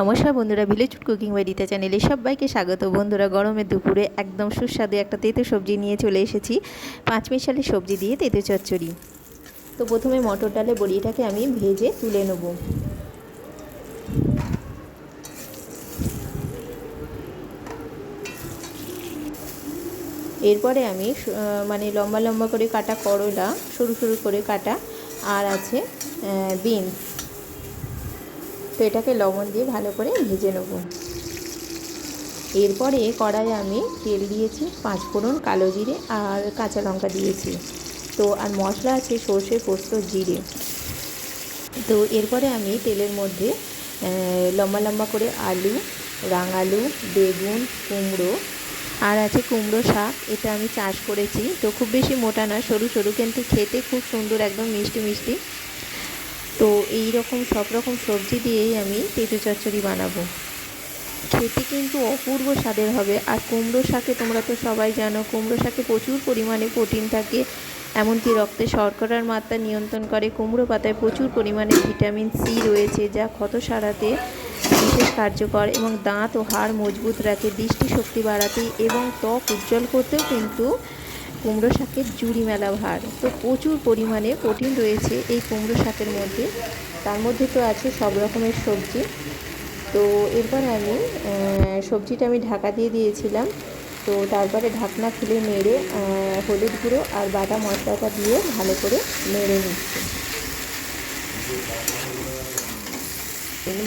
নমস্কার বন্ধুরা village cooking by বাড়িতে চ্যানেলে সবাইকে স্বাগত। বন্ধুরা গরমের দুপুরে একদম সুস্বাদু একটা তেঁতো সবজি নিয়ে চলে এসেছি। পাঁচ মিশালি সবজি দিয়ে তেঁতো চচ্চড়ি। তো প্রথমে মটর ডালে বড়িটাকে আমি ভেজে তুলে নেব। এরপরে আমি মানে লম্বা লম্বা করে কাটা করলা, সরু সরু করে কাটা, আর আছে বিনস। তো এটাকে লবণ দিয়ে ভালো করে ভেজে নেব। এরপরে কড়াইয়ে আমি তেল দিয়েছি, পাঁচ ফোড়ন কালো জিরে আর কাঁচা লঙ্কা দিয়েছি। তো আর মশলা আছে সর্ষে পোস্ত, জিরে। তো এরপরে আমি তেলের মধ্যে লম্বা লম্বা করে আলু, রাঙালু, বেগুন, কুমড়ো আর আছে কুমড়ো শাক। এটা আমি চাষ করেছি। তো খুব বেশি মোটা না, সরু সরু, কিন্তু খেতে খুব সুন্দর, একদম মিষ্টি মিষ্টি। এই রকম সব রকম সবজি দিয়েই আমি তেঁতো চচ্চড়ি বানাবো। খেতে কিন্তু অপূর্ব স্বাদের হবে। আর কুমড়ো শাকে তোমরা তো সবাই জানো, কুমড়ো শাকে প্রচুর পরিমাণে প্রোটিন থাকে। এমনকি রক্তে শর্করার মাত্রা নিয়ন্ত্রণ করে। কুমড়ো পাতায় প্রচুর পরিমাণে ভিটামিন সি রয়েছে, যা ক্ষত সারাতে বিশেষ কার্যকর এবং দাঁত ও হাড় মজবুত রাখে, দৃষ্টিশক্তি বাড়াতে এবং ত্বক উজ্জ্বল করতেও কিন্তু কুমড়ো শাকের জুড়ি মেলা ভার। তো প্রচুর পরিমাণে প্রোটিন রয়েছে এই কুমড়ো শাকের মধ্যে। তার মধ্যে তো আছে সব রকমের সবজি। তো এরপর আমি সবজিটা আমি ঢাকা দিয়ে দিয়েছিলাম। তো তারপরে ঢাকনা খুলে নেড়ে হলুদ গুঁড়ো আর বাটা মশলাটা দিয়ে ভালো করে নেড়ে নিচ্ছি।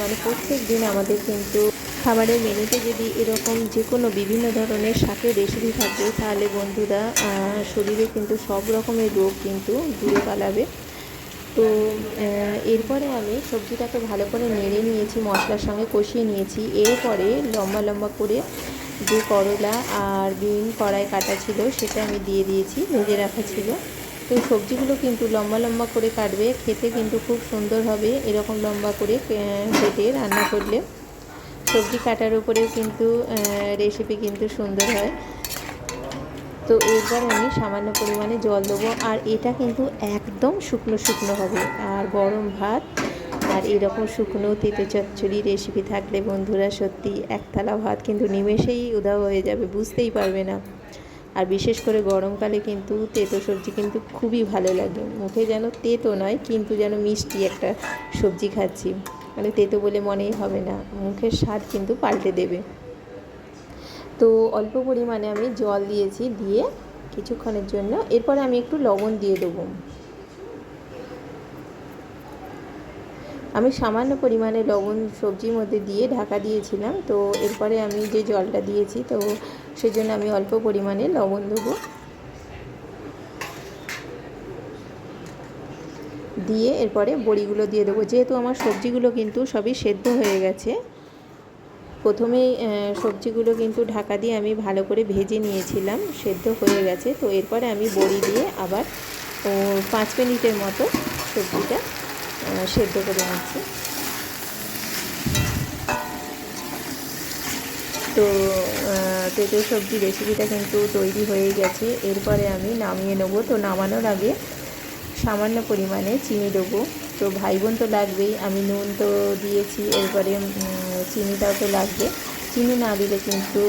মানে প্রত্যেক দিন আমাদের কিন্তু খাবারের মেনুতে যদি এরকম যে কোনো বিভিন্ন ধরনের শাকের রেসিপি থাকে, তাহলে বন্ধুরা শরীরে কিন্তু সব রকমের রোগ কিন্তু দূরে পালাবে। তো এরপরে আমি সবজিটাকে ভালো করে নেড়ে নিয়েছি, মশলার সঙ্গে কষিয়ে নিয়েছি। এরপরে লম্বা লম্বা করে যে করলা আর বিন কড়াই কাটা ছিল, সেটা আমি দিয়ে দিয়েছি, ভেজে রাখা ছিল। তো, সবজিগুলো কিন্তু লম্বা লম্বা করে কাটবে, খেতে কিন্তু খুব সুন্দর হবে, এরকম লম্বা করে কেটে রান্না করলে। সবজি কাটার উপরেও কিন্তু রেসিপি কিন্তু সুন্দর হয়। তো এরপর আমি সামান্য পরিমাণে জল দেবো, আর এটা কিন্তু একদম শুকনো শুকনো হবে, আর গরম ভাত, আর এরকম শুকনো তেতে চচ্চড়ি রেসিপি থাকলে বন্ধুরা সত্যি একতলা ভাত কিন্তু নিমেষেই উধাও হয়ে যাবে, বুঝতেই পারবে না। আর বিশেষ করে গরমকালে কিন্তু তেতো সবজি কিন্তু খুবই ভালো লাগে, মুখে যেন তেতো নয়, কিন্তু যেন মিষ্টি একটা সবজি খাচ্ছি। মানে তেতো বলে মনেই হবে না। মুখের স্বাদ কিন্তু পাল্টে দেবে। তো অল্প পরিমাণে আমি জল দিয়েছি দিয়ে কিছুক্ষণের জন্য। এরপরে আমি একটু লবণ দিয়ে দেবো। আমি সামান্য পরিমাণে লবণ সবজির মধ্যে দিয়ে ঢাকা দিয়েছিলাম। তো এরপরে আমি যে জলটা দিয়েছি, তো সেজন্য আমি অল্প পরিমাণে লবণ দেবো। দিয়ে এরপরে বড়িগুলো দিয়ে দেবো। যেহেতু আমার সবজিগুলো কিন্তু সবই সেদ্ধ হয়ে গেছে, প্রথমেই সবজিগুলো কিন্তু ঢাকা দিয়ে আমি ভালো করে ভেজে নিয়েছিলাম, সেদ্ধ হয়ে গেছে। তো এরপরে আমি বড়ি দিয়ে আবার পাঁচ মিনিটের মতো সবজিটা সেদ্ধ করে নিচ্ছি। তো তেঁতো সবজি রেসিপিটা কিন্তু তৈরি হয়ে গেছে। এরপরে আমি নামিয়ে নেব। তো নামানোর আগে সামান্য পরিমাণে চিনি দেবো। তো ভাই বোন তো লাগবেই, আমি নুন তো দিয়েছি, এরপরে চিনিটাও তো লাগবে। চিনি না দিলে কিন্তু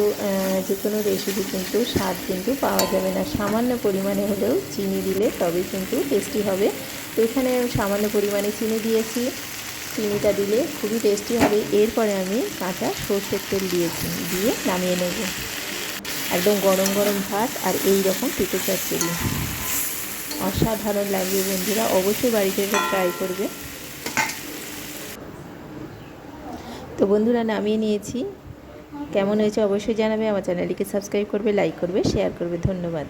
যে কোনো রেসিপি কিন্তু স্বাদ কিন্তু পাওয়া যাবে না। সামান্য পরিমাণে হলেও চিনি দিলে তবে কিন্তু টেস্টি হবে। তো এখানে সামান্য পরিমাণে চিনি দিয়েছি। চিনিটা দিলে খুবই টেস্টি হবে। এরপরে আমি কাঁচা সর্ষের তেল দিয়েছি, দিয়ে নামিয়ে নেব। একদম গরম গরম ভাত আর এই রকম পিঠে চচ্চড়ি। অসাধারণ লাগবে বন্ধুরা, অবশ্যই বাড়িতে এটা ট্রাই করবে। তো বন্ধুরা, নামিয়ে নিয়েছি। কেমন হয়েছে অবশ্যই জানাবে, আমার চ্যানেলটিকে সাবস্ক্রাইব করবে লাইক করবে শেয়ার করবে, ধন্যবাদ।